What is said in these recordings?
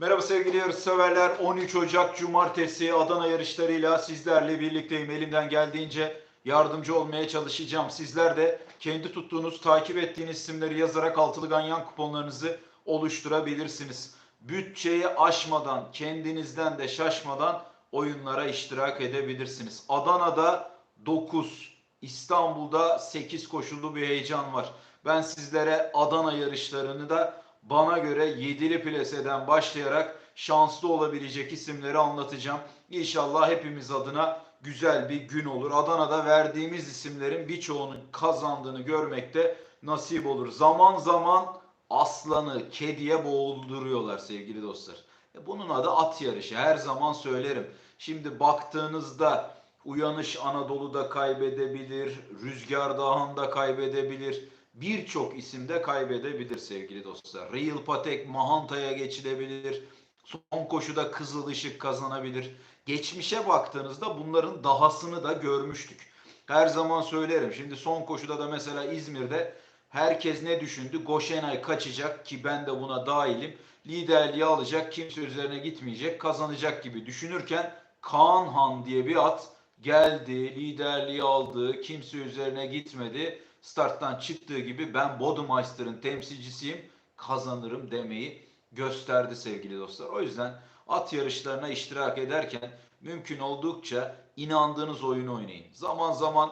Merhaba sevgili yarışseverler. 13 Ocak Cumartesi Adana yarışlarıyla sizlerle birlikteyim. Elimden geldiğince yardımcı olmaya çalışacağım. Sizler de kendi tuttuğunuz, takip ettiğiniz isimleri yazarak altılı ganyan kuponlarınızı oluşturabilirsiniz. Bütçeyi aşmadan, kendinizden de şaşmadan oyunlara iştirak edebilirsiniz. Adana'da 9, İstanbul'da 8 koşullu bir heyecan var. Ben sizlere Adana yarışlarını da bana göre yedili plaseden başlayarak şanslı olabilecek isimleri anlatacağım. İnşallah hepimiz adına güzel bir gün olur. Adana'da verdiğimiz isimlerin birçoğunun kazandığını görmekte nasip olur. Zaman zaman aslanı kediye boğulduruyorlar sevgili dostlar. E Bunun adı at yarışı. Her zaman söylerim. Şimdi baktığınızda Uyanış Anadolu'da kaybedebilir, Rüzgar Dağı'nda kaybedebilir. Birçok isimde kaybedebilir sevgili dostlar. Real Patek Mahanta'ya geçilebilir. Son koşuda Kızıl Işık kazanabilir. Geçmişe baktığınızda bunların dahasını da görmüştük. Her zaman söylerim. Şimdi son koşuda da mesela İzmir'de herkes ne düşündü? Goşenay kaçacak ki ben de buna dahilim. Liderliği alacak, kimse üzerine gitmeyecek, kazanacak gibi düşünürken Kaan Han diye bir at geldi, liderliği aldı, kimse üzerine gitmedi. Starttan çıktığı gibi ben Bodemeister'ın temsilcisiyim, kazanırım demeyi gösterdi sevgili dostlar. O yüzden at yarışlarına iştirak ederken mümkün oldukça inandığınız oyunu oynayın. Zaman zaman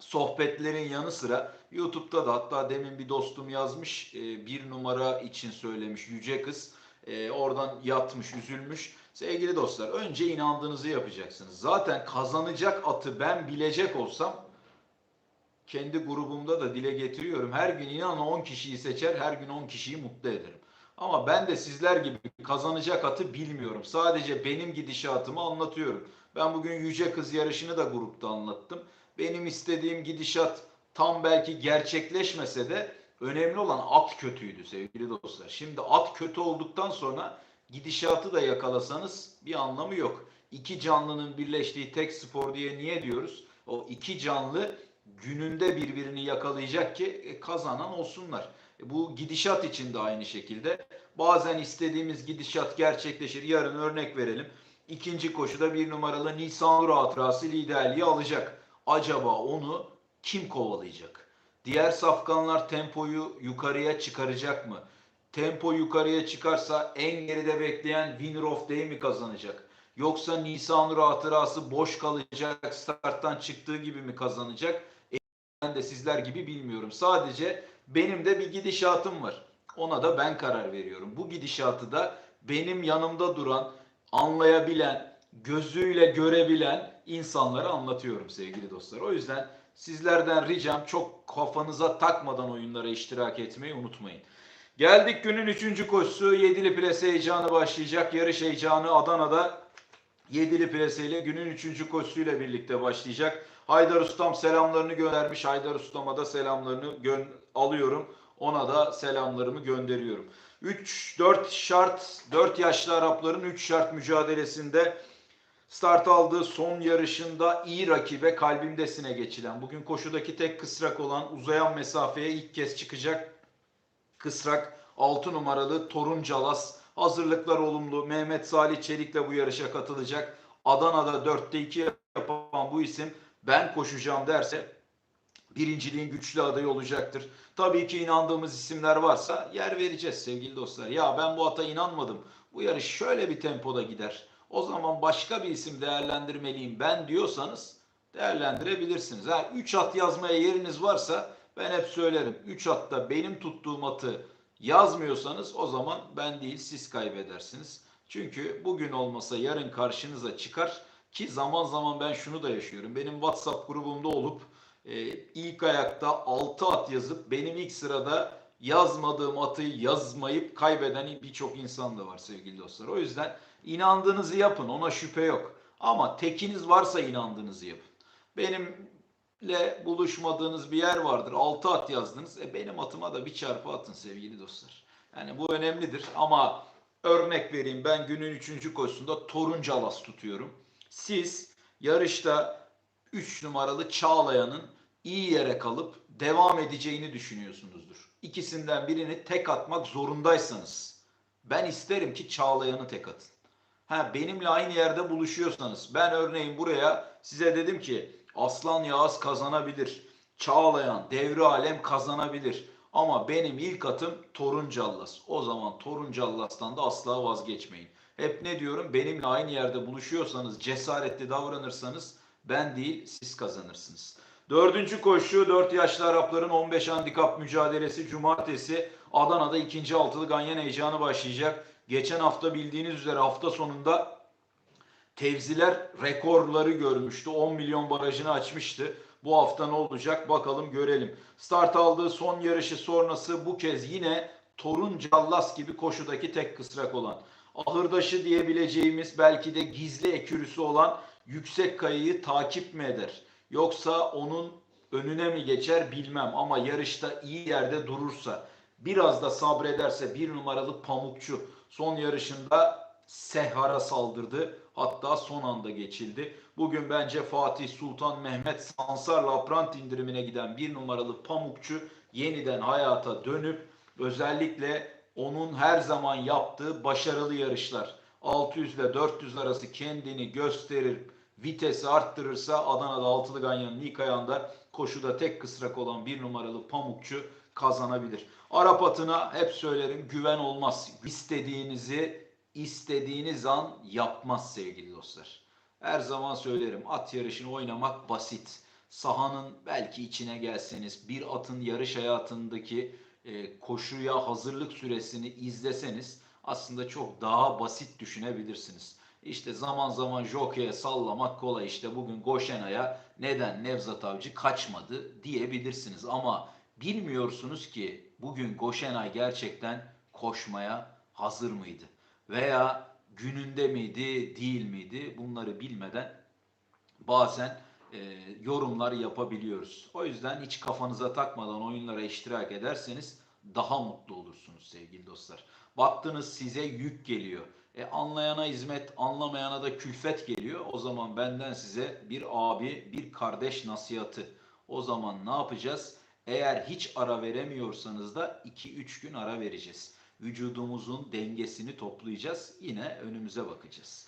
sohbetlerin yanı sıra YouTube'da da hatta demin bir dostum yazmış e, bir numara için söylemiş yüce kız E, oradan yatmış üzülmüş. Sevgili dostlar önce inandığınızı yapacaksınız. Zaten kazanacak atı ben bilecek olsam kendi grubumda da dile getiriyorum. Her gün inanın 10 kişiyi seçer, her gün 10 kişiyi mutlu ederim. Ama ben de sizler gibi kazanacak atı bilmiyorum. Sadece benim gidişatımı anlatıyorum. Ben bugün Yüce Kız yarışını da grupta anlattım. Benim istediğim gidişat tam belki gerçekleşmese de önemli olan at kötüydü sevgili dostlar. Şimdi at kötü olduktan sonra gidişatı da yakalasanız bir anlamı yok. İki canlının birleştiği tek spor diye niye diyoruz? O iki canlı gününde birbirini yakalayacak ki e, kazanan olsunlar. E, Bu gidişat için de aynı şekilde. Bazen istediğimiz gidişat gerçekleşir. Yarın örnek verelim. İkinci koşuda bir numaralı Nisan Nur hatırası liderliği alacak. Acaba onu kim kovalayacak? Diğer safkanlar tempoyu yukarıya çıkaracak mı? Tempo yukarıya çıkarsa en geride bekleyen Winner of Day mi kazanacak? Yoksa Nisan Nur hatırası boş kalacak, starttan çıktığı gibi mi kazanacak? Ben de sizler gibi bilmiyorum. Sadece benim de bir gidişatım var. Ona da ben karar veriyorum. Bu gidişatı da benim yanımda duran, anlayabilen, gözüyle görebilen insanlara anlatıyorum sevgili dostlar. O yüzden sizlerden ricam çok kafanıza takmadan oyunlara iştirak etmeyi unutmayın. Geldik günün üçüncü koşusu. Yedili plase heyecanı başlayacak. Yarış heyecanı Adana'da Yedili plaseyle günün üçüncü koşusuyla birlikte başlayacak. Haydar Ustam selamlarını göndermiş. Haydar Ustam'a da selamlarını gö- alıyorum. Ona da selamlarımı gönderiyorum. 3-4 şart, 4 yaşlı Arapların 3 şart mücadelesinde start aldığı son yarışında iyi rakibe kalbimdesine geçilen, bugün koşudaki tek kısrak olan uzayan mesafeye ilk kez çıkacak kısrak 6 numaralı Torun Calas. Hazırlıklar olumlu. Mehmet Salih Çelik de bu yarışa katılacak. Adana'da 4'te 2 yapan bu isim ben koşacağım derse birinciliğin güçlü adayı olacaktır. Tabii ki inandığımız isimler varsa yer vereceğiz sevgili dostlar. Ya ben bu ata inanmadım. Bu yarış şöyle bir tempoda gider. O zaman başka bir isim değerlendirmeliyim ben diyorsanız değerlendirebilirsiniz. Ha 3 at yazmaya yeriniz varsa ben hep söylerim. 3 atta benim tuttuğum atı yazmıyorsanız o zaman ben değil siz kaybedersiniz. Çünkü bugün olmasa yarın karşınıza çıkar ki zaman zaman ben şunu da yaşıyorum. Benim WhatsApp grubumda olup e, ilk ayakta 6 at yazıp benim ilk sırada yazmadığım atı yazmayıp kaybeden birçok insan da var sevgili dostlar. O yüzden inandığınızı yapın ona şüphe yok. Ama tekiniz varsa inandığınızı yapın. Benimle buluşmadığınız bir yer vardır. 6 at yazdınız. E benim atıma da bir çarpı atın sevgili dostlar. Yani bu önemlidir ama örnek vereyim ben günün 3. koşusunda Torun Calas tutuyorum. Siz yarışta 3 numaralı Çağlayan'ın iyi yere kalıp devam edeceğini düşünüyorsunuzdur. İkisinden birini tek atmak zorundaysanız Ben isterim ki Çağlayan'ı tek atın. Ha, benimle aynı yerde buluşuyorsanız ben örneğin buraya size dedim ki Aslan Yağız kazanabilir. Çağlayan, Devri Alem kazanabilir. Ama benim ilk atım Torun Callas. O zaman Torun Callas'tan da asla vazgeçmeyin. Hep ne diyorum? Benimle aynı yerde buluşuyorsanız, cesaretli davranırsanız ben değil siz kazanırsınız. Dördüncü koşu 4 yaşlı Arapların 15 handikap mücadelesi cumartesi Adana'da ikinci altılı ganyan heyecanı başlayacak. Geçen hafta bildiğiniz üzere hafta sonunda tevziler rekorları görmüştü. 10 milyon barajını açmıştı. Bu hafta ne olacak bakalım görelim. Start aldığı son yarışı sonrası bu kez yine Torun Callas gibi koşudaki tek kısrak olan ahırdaşı diyebileceğimiz belki de gizli ekürüsü olan yüksek kayayı takip mi eder? Yoksa onun önüne mi geçer bilmem ama yarışta iyi yerde durursa biraz da sabrederse bir numaralı pamukçu son yarışında Sehar'a saldırdı. Hatta son anda geçildi. Bugün bence Fatih Sultan Mehmet Sansar'la aprant indirimine giden bir numaralı pamukçu yeniden hayata dönüp özellikle onun her zaman yaptığı başarılı yarışlar 600 ile 400 arası kendini gösterir, vitesi arttırırsa Adana'da altılı ganyanın ilk ayağında koşuda tek kısrak olan bir numaralı pamukçu kazanabilir. Arap atına hep söylerim güven olmaz. İstediğinizi istediğiniz an yapmaz sevgili dostlar. Her zaman söylerim at yarışını oynamak basit. Sahanın belki içine gelseniz bir atın yarış hayatındaki e, koşuya hazırlık süresini izleseniz aslında çok daha basit düşünebilirsiniz. İşte zaman zaman jokeye sallamak kolay. İşte bugün Goşenay'a neden Nevzat Avcı kaçmadı diyebilirsiniz. Ama bilmiyorsunuz ki bugün Goşenay gerçekten koşmaya hazır mıydı? Veya gününde miydi, değil miydi? Bunları bilmeden bazen e, yorumlar yapabiliyoruz. O yüzden hiç kafanıza takmadan oyunlara iştirak ederseniz daha mutlu olursunuz sevgili dostlar. Baktınız size yük geliyor. E, anlayana hizmet, anlamayana da külfet geliyor. O zaman benden size bir abi, bir kardeş nasihatı. O zaman ne yapacağız? Eğer hiç ara veremiyorsanız da 2-3 gün ara vereceğiz. Vücudumuzun dengesini toplayacağız. Yine önümüze bakacağız.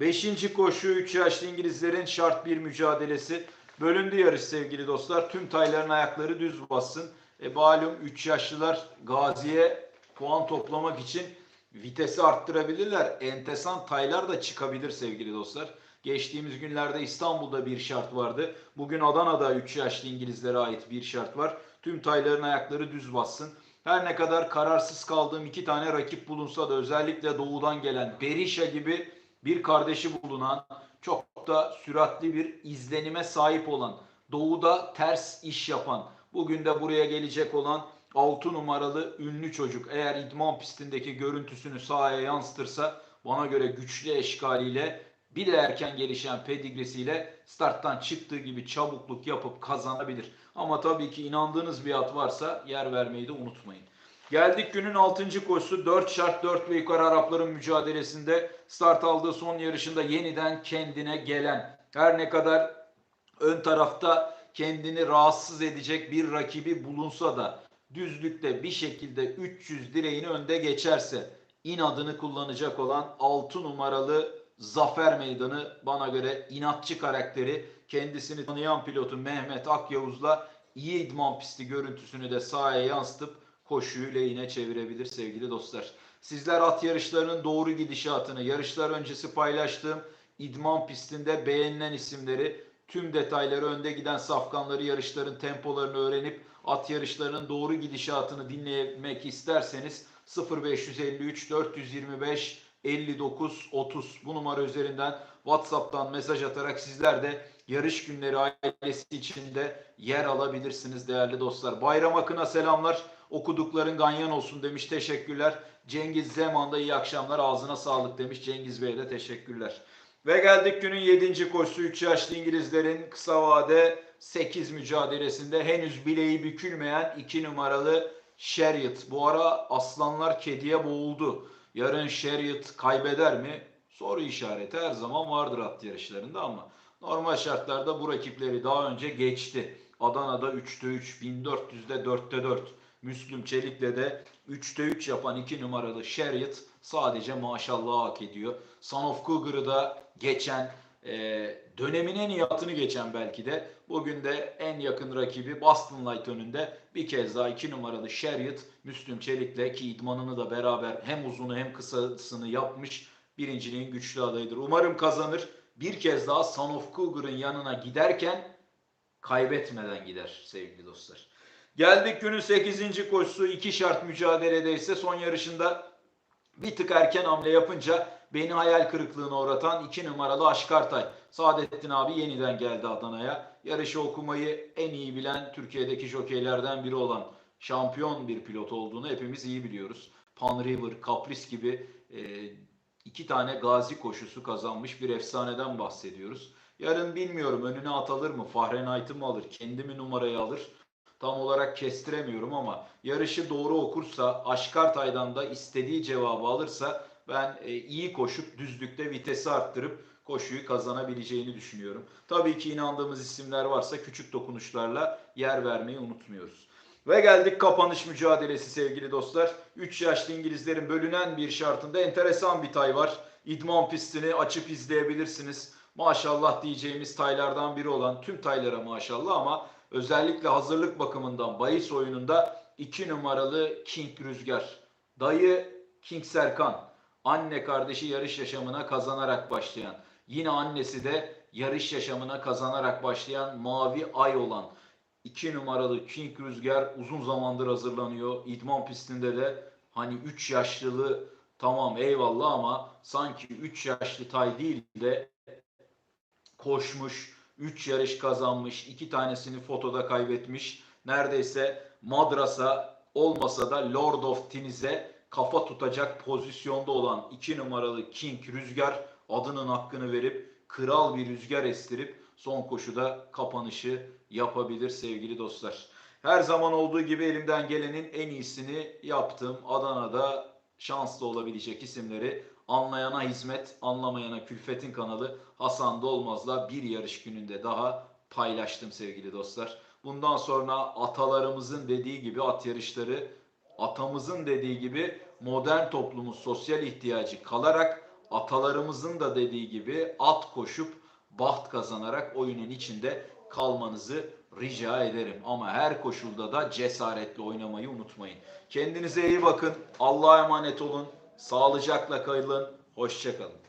Beşinci koşu 3 yaşlı İngilizlerin şart bir mücadelesi. Bölündü yarış sevgili dostlar. Tüm tayların ayakları düz bassın. E malum 3 yaşlılar Gazi'ye puan toplamak için vitesi arttırabilirler. Entesan taylar da çıkabilir sevgili dostlar. Geçtiğimiz günlerde İstanbul'da bir şart vardı. Bugün Adana'da 3 yaşlı İngilizlere ait bir şart var. Tüm tayların ayakları düz bassın. Her ne kadar kararsız kaldığım iki tane rakip bulunsa da özellikle doğudan gelen Berisha gibi bir kardeşi bulunan çok da süratli bir izlenime sahip olan doğuda ters iş yapan bugün de buraya gelecek olan 6 numaralı ünlü çocuk eğer idman pistindeki görüntüsünü sahaya yansıtırsa bana göre güçlü eşkaliyle bir de erken gelişen pedigrisiyle starttan çıktığı gibi çabukluk yapıp kazanabilir. Ama tabii ki inandığınız bir at varsa yer vermeyi de unutmayın. Geldik günün 6. koşusu 4 şart 4 ve yukarı Arapların mücadelesinde start aldığı son yarışında yeniden kendine gelen her ne kadar ön tarafta kendini rahatsız edecek bir rakibi bulunsa da düzlükte bir şekilde 300 direğini önde geçerse inadını kullanacak olan 6 numaralı Zafer Meydanı bana göre inatçı karakteri kendisini tanıyan pilotu Mehmet Akyavuz'la iyi idman pisti görüntüsünü de sahaya yansıtıp koşuyu lehine çevirebilir sevgili dostlar. Sizler at yarışlarının doğru gidişatını, yarışlar öncesi paylaştığım idman pistinde beğenilen isimleri, tüm detayları önde giden safkanları, yarışların tempolarını öğrenip at yarışlarının doğru gidişatını dinlemek isterseniz 0553 425 59 30 bu numara üzerinden WhatsApp'tan mesaj atarak sizler de yarış günleri ailesi içinde yer alabilirsiniz değerli dostlar. Bayram Akın'a selamlar. Okudukların ganyan olsun demiş. Teşekkürler. Cengiz Zeman da iyi akşamlar. Ağzına sağlık demiş. Cengiz Bey'e de teşekkürler. Ve geldik günün 7. koşusu 3 yaşlı İngilizlerin kısa vade 8 mücadelesinde henüz bileği bükülmeyen 2 numaralı Sheriot. Bu ara aslanlar kediye boğuldu. Yarın Sheriot kaybeder mi? Soru işareti her zaman vardır at yarışlarında ama normal şartlarda bu rakipleri daha önce geçti. Adana'da 3'te 3, 1400'de 4'te 4. Müslüm Çelik'le de 3'te 3 yapan 2 numaralı Sheriot sadece maşallah hak ediyor. Son of Cougar'ı da geçen e, dönemin en iyi atını geçen belki de bugün de en yakın rakibi Boston Light önünde bir kez daha 2 numaralı Sheriot Müslüm Çelik'le ki idmanını da beraber hem uzunu hem kısasını yapmış birinciliğin güçlü adayıdır. Umarım kazanır. Bir kez daha Son of Cougar'ın yanına giderken kaybetmeden gider sevgili dostlar. Geldik günün 8. koşusu. iki şart mücadelede ise son yarışında bir tık erken hamle yapınca beni hayal kırıklığına uğratan 2 numaralı Aşkartay. Saadettin abi yeniden geldi Adana'ya. Yarışı okumayı en iyi bilen Türkiye'deki jokeylerden biri olan şampiyon bir pilot olduğunu hepimiz iyi biliyoruz. Pan River, Caprice gibi e, iki tane gazi koşusu kazanmış bir efsaneden bahsediyoruz. Yarın bilmiyorum önüne atılır mı, Fahrenheit'ı mı alır, kendi mi numarayı alır tam olarak kestiremiyorum ama yarışı doğru okursa, Aşkartay'dan da istediği cevabı alırsa ben e, iyi koşup düzlükte vitesi arttırıp koşuyu kazanabileceğini düşünüyorum. Tabii ki inandığımız isimler varsa küçük dokunuşlarla yer vermeyi unutmuyoruz. Ve geldik kapanış mücadelesi sevgili dostlar. 3 yaşlı İngilizlerin bölünen bir şartında enteresan bir tay var. İdman pistini açıp izleyebilirsiniz. Maşallah diyeceğimiz taylardan biri olan tüm taylara maşallah ama özellikle hazırlık bakımından bahis oyununda 2 numaralı King Rüzgar. Dayı King Serkan. Anne kardeşi yarış yaşamına kazanarak başlayan. Yine annesi de yarış yaşamına kazanarak başlayan Mavi Ay olan 2 numaralı King Rüzgar uzun zamandır hazırlanıyor. İdman pistinde de hani 3 yaşlılı tamam eyvallah ama sanki 3 yaşlı tay değil de koşmuş, 3 yarış kazanmış, 2 tanesini fotoda kaybetmiş. Neredeyse madrasa olmasa da Lord of Tennis'e kafa tutacak pozisyonda olan 2 numaralı King Rüzgar adının hakkını verip kral bir rüzgar estirip son koşuda kapanışı yapabilir sevgili dostlar. Her zaman olduğu gibi elimden gelenin en iyisini yaptım. Adana'da şanslı olabilecek isimleri anlayana hizmet, anlamayana külfetin kanalı Hasan Dolmaz'la bir yarış gününde daha paylaştım sevgili dostlar. Bundan sonra atalarımızın dediği gibi at yarışları, atamızın dediği gibi modern toplumun sosyal ihtiyacı kalarak atalarımızın da dediği gibi at koşup baht kazanarak oyunun içinde kalmanızı rica ederim. Ama her koşulda da cesaretle oynamayı unutmayın. Kendinize iyi bakın. Allah'a emanet olun. Sağlıcakla kalın. Hoşçakalın.